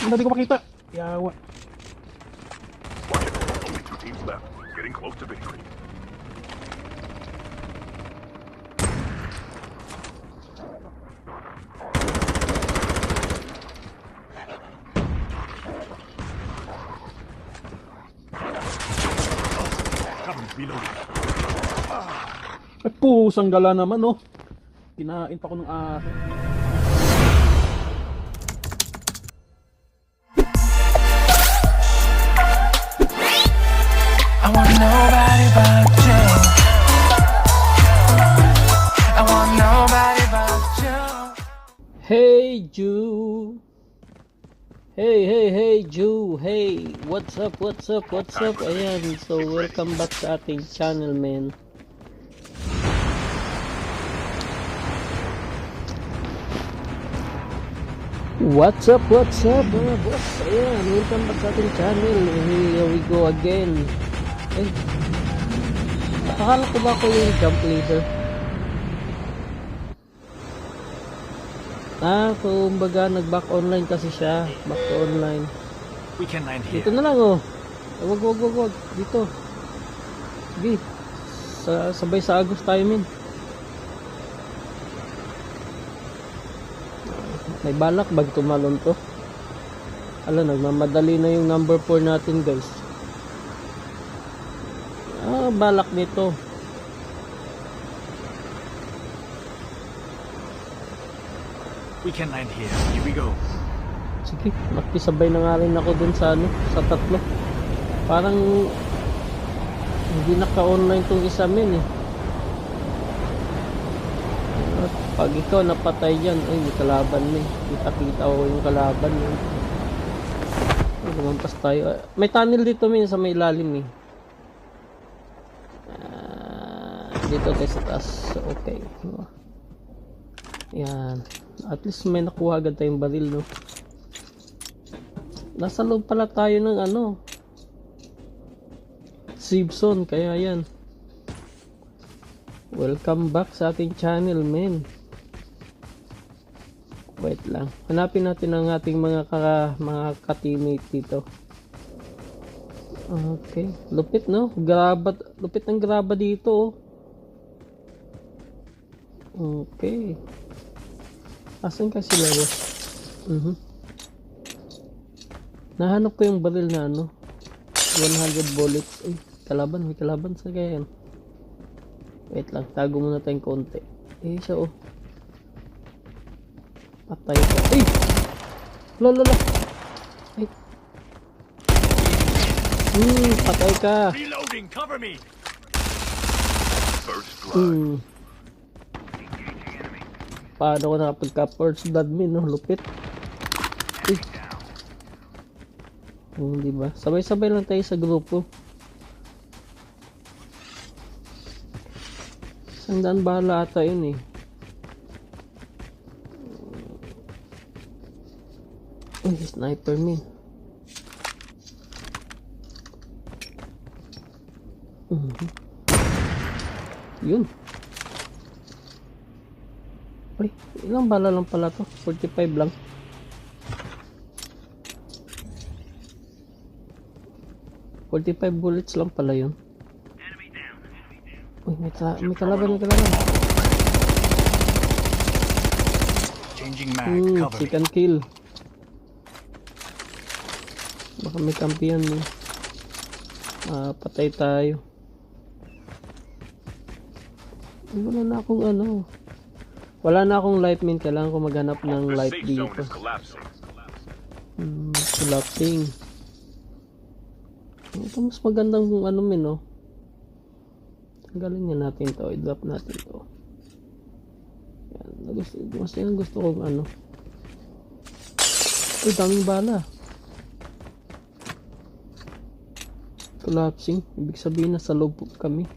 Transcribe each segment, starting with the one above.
Hindi ko makita. Yawa. Only two teams left. Getting close to victory. Ay, pusang gala naman, oh. Kinain pa ko ng aso. Hey what's up, what's up, what's up? Ayan, so welcome back sa ating channel, man. What's up, what's up mga boss? Ayan, welcome back sa ating channel. Here we go again. Eh, ko ba ako yung jump leader? Ah, kumbaga nag-back online kasi siya. Back online. We can land here. Dito na lang oh. Eh, Wag, wag, wag, wag. Dito. Sige. Sa, sabay sa Agos tayo min. May balak bag tumalon to. Ala, nagmamadali na yung number 4 natin guys. Ah, balak nito. We can land here. Here we go. Sige, makisabay na nga rin ako dun sa ano, sa tatlo. Parang hindi naka-online tong isa min eh. At pag ikaw napatay dyan, ay may kalaban min. Kita-kita ko yung kalaban min. Ay, lumampas tayo. May tunnel dito min sa may ilalim eh. Ah, dito tayo sa taas. Okay. Yan. At least may nakuha agad tayong baril, no? Nasa loob pala tayo ng ano. Simpson, kaya yan. Welcome back sa ating channel, men. Wait lang. Hanapin natin ang ating mga ka, mga ka-teammate dito. Okay. Lupit, no? Graba, lupit ng graba dito, oh. Okay. Asan ka sila, boss? Mhm. Nahanap ko yung baril na ano. 100 bullets. Uy, kalaban. May kalaban sa kaya yan. Wait lang. Tago muna tayong konti. Eh, siya oh. Patay ka. Ay! Lolo, Ay. Hmm, patay ka. Reloading. Cover me. First blood. Hmm. Paano ko nakapagka first blood min, no? Lupit. Uy. Hmm, di ba? Sabay-sabay lang tayo sa grupo. Sandaan bahala ata yun eh. Uy, sniper min. Mhm. Yun. Ay, ilang bala lang pala to? 45 lang. Forty-five bullets lang pala yun. Uy, may, ka may kalaban, may kalaban. Changing mag. Hmm, second kill. Baka may kampiyan mo. Ah, patay tayo. Ay, Wala na akong ano. Wala na akong light min. Kailangan ko maghanap ng zone dito. Hmm, collapsing. Ito mas magandang ano min, no? Tanggalin nga natin to. I-drop natin to. Yan. Gusto, mas yan gusto kong ano. Uy, daming bala. Collapsing. Ibig sabihin na sa loob kami.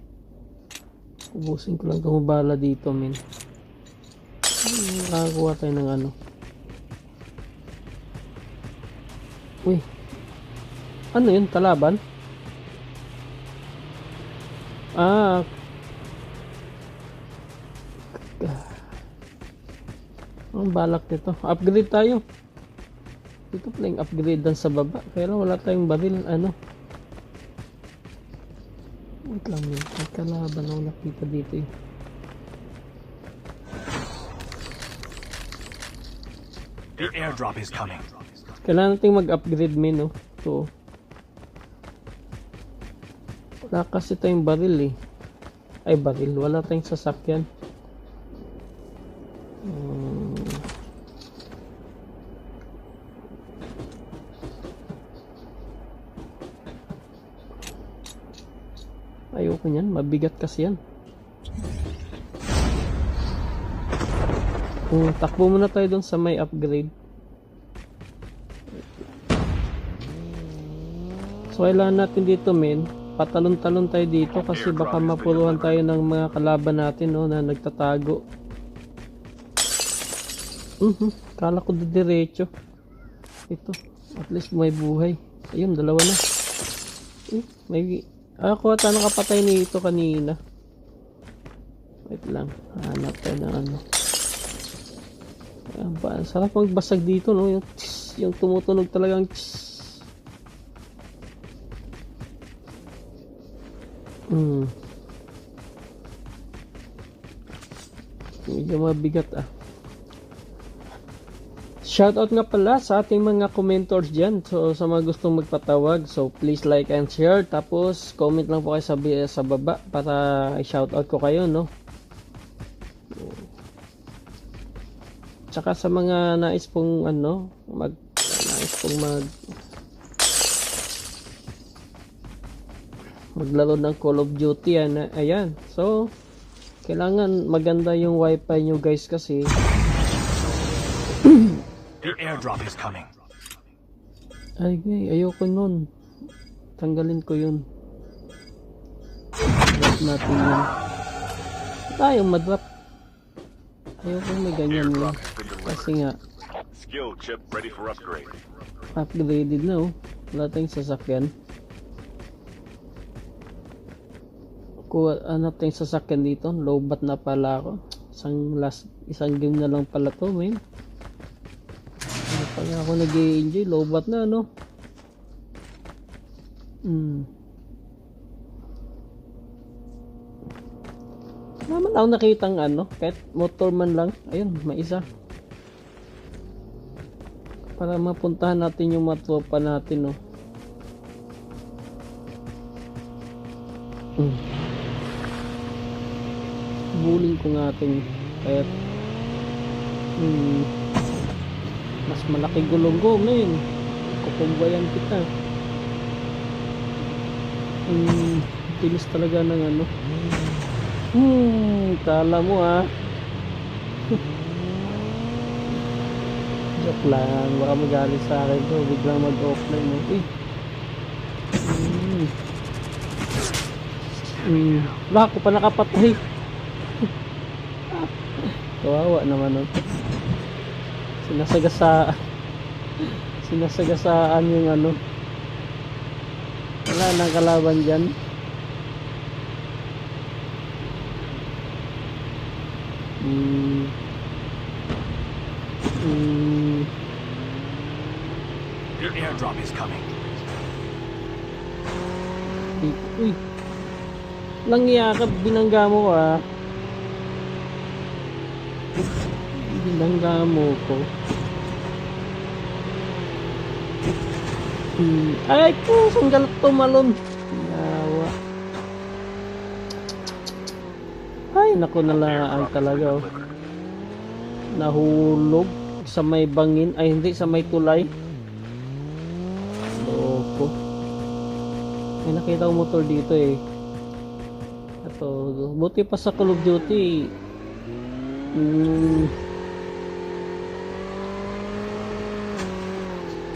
Ubusin ko lang itong bala dito, men. Nakakuha tayo ng ano. Uy. Ano yun? Kalaban? Ah. Ang balak nito. Upgrade tayo. Ito pala yung upgrade dan sa baba. Pero wala tayong baril. Ano? Wait lang yun. May kalaban ako nakita dito eh. The airdrop is coming. Kailangan natin mag-upgrade men, no? So, wala kasi tayong baril eh. Ay, baril. Wala tayong sasakyan. Hmm. Ayoko niyan. Mabigat kasi yan. Hmm, takbo muna tayo doon sa may upgrade. So kailangan natin dito men, patalon-talon tayo dito kasi baka mapuruhan tayo ng mga kalaban natin no, na nagtatago. Mhm, kala ko diretso. Ito, at least may buhay. Ayun, dalawa na. Eh, may ako ata nakapatay nito kanina. Wait lang, hanap tayo ng ano. Ang sarap magbasag dito no, yung, tss, yung tumutunog talagang tss. Hmm. Medyo mabigat ah. Shoutout nga pala sa ating mga commentors dyan. So, sa mga gustong magpatawag, so please like and share. Tapos, comment lang po kayo sa, sa baba para i-shoutout ko kayo, no? Tsaka sa mga nais pong, ano, mag, nais pong mag, maglaro ng Call of Duty yan. Ayan. So, kailangan maganda yung wifi nyo guys kasi The airdrop is coming. ay gay, ayoko nun. Tanggalin ko yun. Drop natin yun. Tayong madrop. Ayoko may ganyan lang. Kasi nga, Skill chip ready for upgrade. upgraded na oh. Wala tayong sasakyan. Kuha, ano tayong sasakyan dito? Lowbat na pala ako. Isang last, isang game na lang pala to, man. Ano pa nga ako nag enjoy Lowbat na, no? Hmm. Naman ako nakitang ano, kahit motor man lang. Ayun, may isa. Para mapuntahan natin yung mga tropa natin, no. Hmm. Buling ko nga ating kahit hmm, mas malaki gulong ko, men. Kukumbayan kita. Hmm, tinis talaga ng ano. Hmm, kala mo ah. Joke lang, baka magalit sa akin to, biglang mag-offline mo. Uy. Hmm. Hmm. Baka ko pa nakapatay. Kawawa naman oh. Sinasagasa Sinasagasaan yung ano. Wala nang kalaban dyan. Hmm. Hmm. The airdrop is coming. Uy. Nangyakap, binangga mo ah. Binangga mo ko. Hmm. Ay ko, sanggal tumalon. Yawa. Ay, naku nalaan talaga oh. Nahulog sa may bangin. Ay, hindi, sa may tulay. Loko. May nakita ko motor dito eh. Ito, buti pa sa Call of Duty. Mm.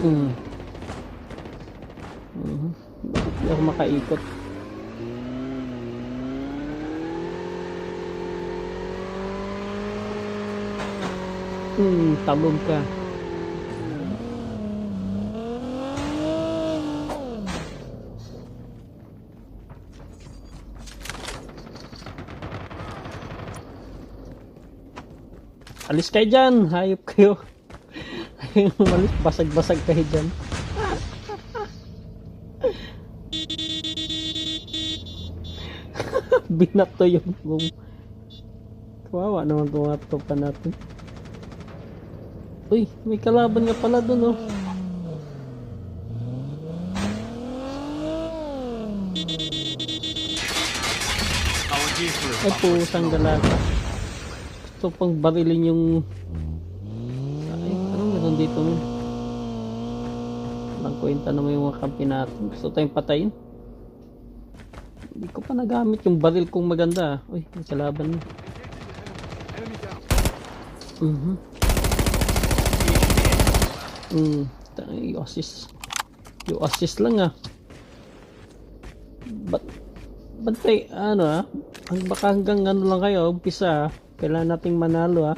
Mm. Mhm. Bakit di ako makaikot? Hmm, tabog ka. Alis kayo dyan, hayop kayo. kayong umalis, basag-basag kayo dyan. Binato yung boom. Kawawa naman itong tropa natin. Uy, may kalaban nga pala dun oh. Ay pusang galata. Gusto pang barilin yung... Ay, anong meron dito nun? Walang kwenta naman yung mga kampi natin. Gusto tayong patayin. Hindi ko pa nagamit yung baril kong maganda. Uy, may kalaban na. Mhm. Mm, ta- yung assist. Yung assist lang ah. Ba't Bantay, ano ah, baka hanggang ano lang kayo, umpisa ah. Kailangan nating manalo ah.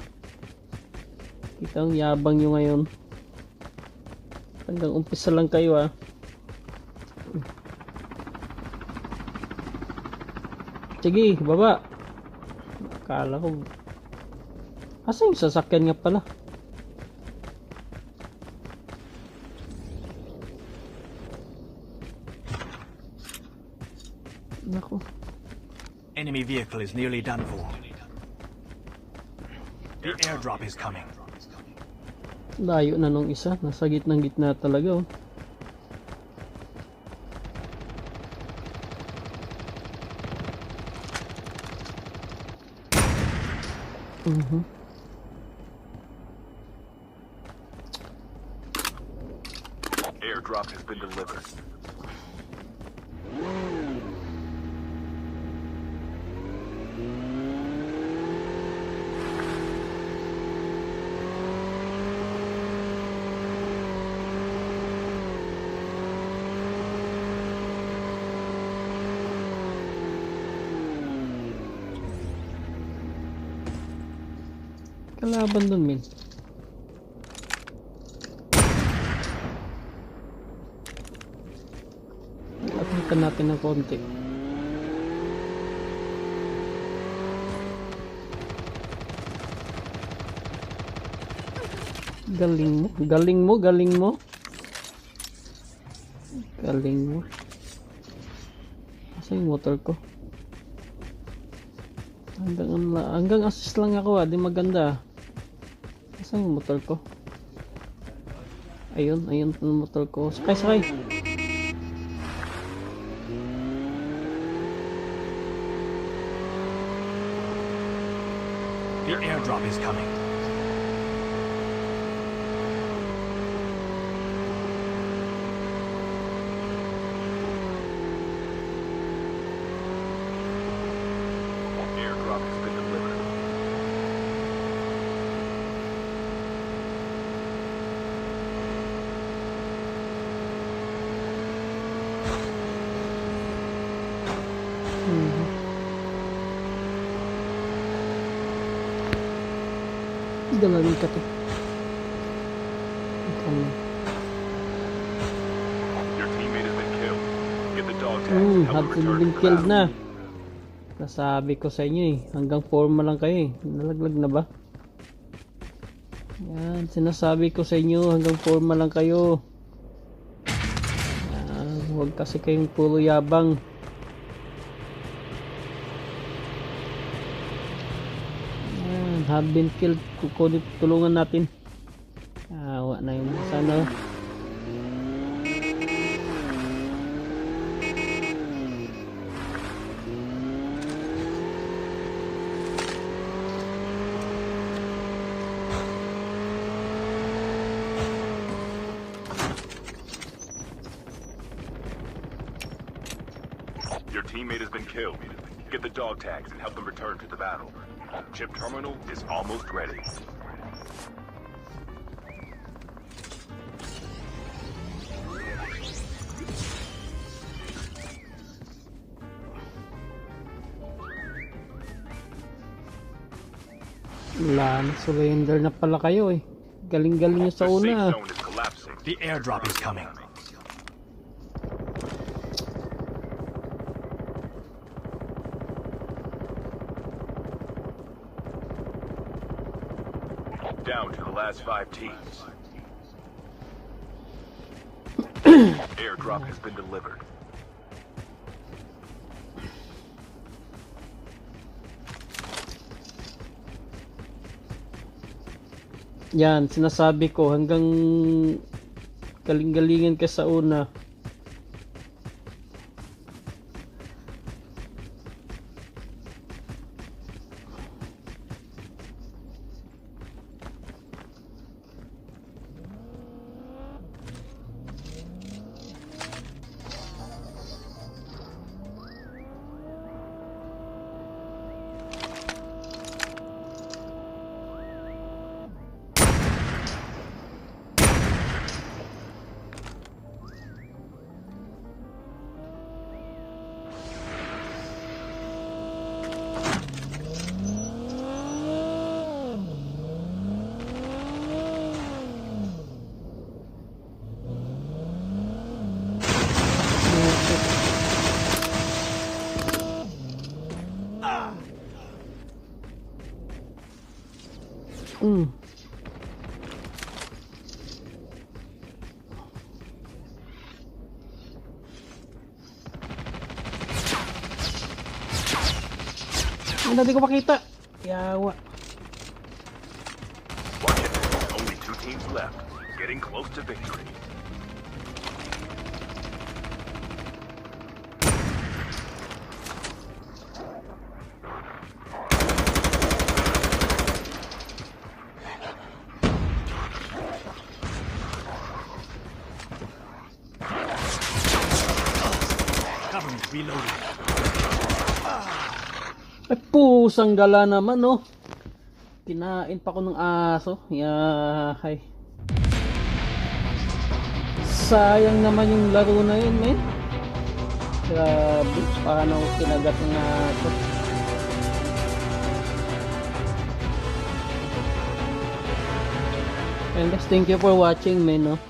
Kita ang yabang nyo ngayon. Hanggang umpisa lang kayo ah. Sige, baba. Akala ko. Asa yung sasakyan nga pala? Nako. Enemy vehicle is nearly done for. The airdrop is coming. Layo na nung isa. Nasa gitnang gitna talaga oh. Mhm. Airdrop has been delivered. Kalaban dun, Min. Lapitan natin ng konti. Galing mo, galing mo, galing mo. Galing mo. Asa yung motor ko? Hanggang, hanggang assist lang ako ah, di maganda ah. Saan yung motor ko? Ayun, ayun yung motor ko. Sakay, sakay! The airdrop is coming. Dog tags Hmm, return been killed battle. na. Nasabi ko sa inyo eh. Hanggang forma lang kayo eh. Nalaglag na ba? Yan, sinasabi ko sa inyo hanggang forma lang kayo. Yan, huwag kasi kayong puro yabang. Have been killed. Kukunin, tulungan natin. Ah, Awa na yung sana. Your teammate has been killed. Get the dog tags and help them return to the battle. Chip terminal is almost ready. Wala surrender na pala kayo eh. Galing-galing nyo sa una. zone is collapsing. The airdrop is coming. down to the last five teams. Airdrop has been delivered. Yan, sinasabi ko hanggang kalinggalingan ka sa una, Ang dati ko makita. Yawa. Only two teams left. Getting close to victory. Cover me. Reloading. Ay, pusang gala naman, no? Kinain pa ko ng aso. Yahay. Sayang naman yung laro na yun, men. Grabe, paano kinagat ng aso. And guys, thank you for watching, men, no?